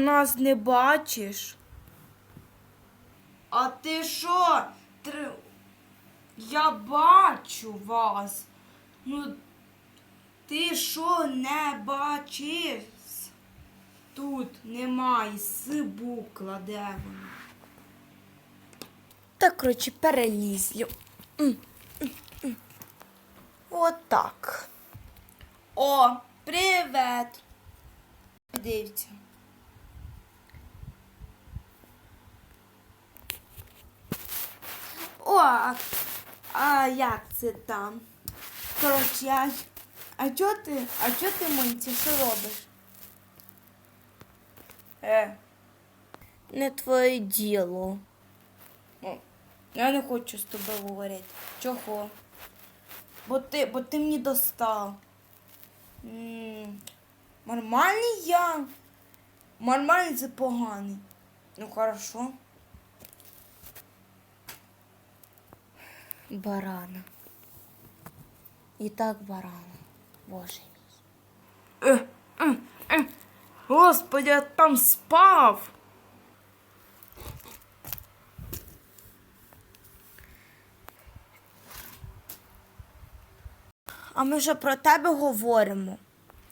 Нас не бачиш. А ти що? Тр... Я бачу вас. Ну, ти що не бачиш? Тут немає сибу кладе вона. Так, коротше, перелізлю. Отак. О, привет. Дивіться. О, а, а як це там? Коротше, я... А чо ти? А чо ти, Монці, що робиш? Е. Не твоє діло. О, я не хочу з тобою говорити. Чого? Бо ти, бо ти мені достав. М, Нормальний я. Нормальний це поганий. Ну хорошо. Барана. І так барана. Боже мій. Е, е, е. Господи, я там спав. А ми вже про тебе говоримо.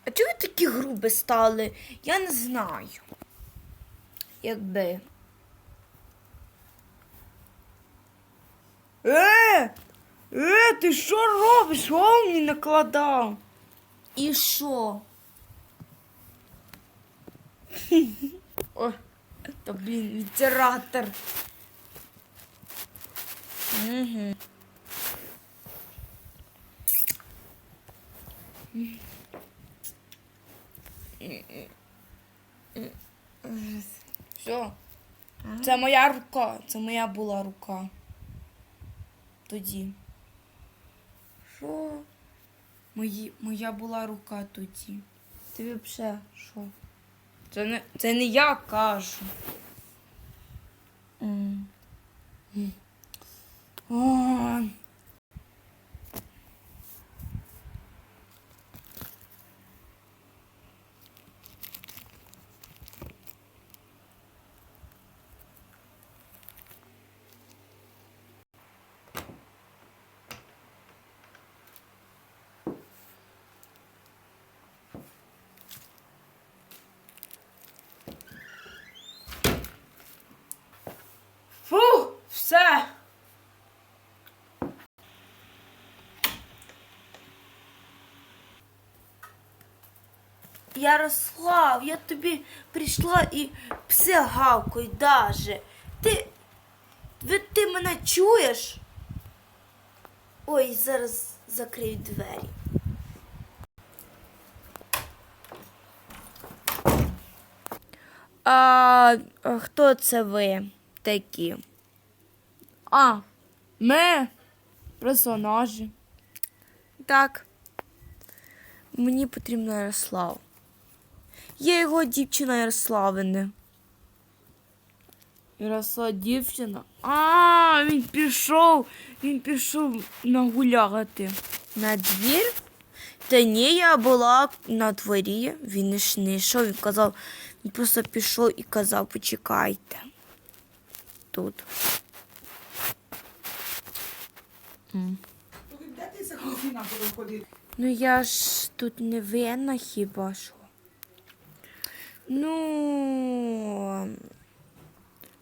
А чого ви такі грубі стали? Я не знаю. Якби. Е! Е, ти що робиш? Що мені накладав? І що? О, та блін, літератор. Угу. Все. Це моя рука. Це моя була рука. Тоді. Що? Мої, моя була рука тоді. Ти взагалі що? Це не, це не я кажу. Mm. Mm. О. Фу, все. Ярослав, я тобі прийшла і пси гавкають даже. Ти, ви, ти мене чуєш? Ой, зараз закрию двері. А, а хто це ви такі? А, ми персонажі. Так. Мені потрібно Ярослав. Я його дівчина Ярославини. Ярослав дівчина? А, він пішов, він пішов нагуляти. На двір? Та ні, я була на дворі, він не ж не йшов, він казав, він просто пішов і казав, почекайте. Тут. Ходити? Ну я ж тут не винна хіба що. Ну.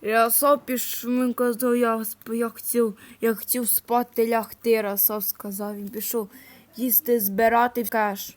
Я сам пішов, він казав, я, я, хотів, я хотів спати лягти, Расов сказав, він пішов їсти, збирати кеш.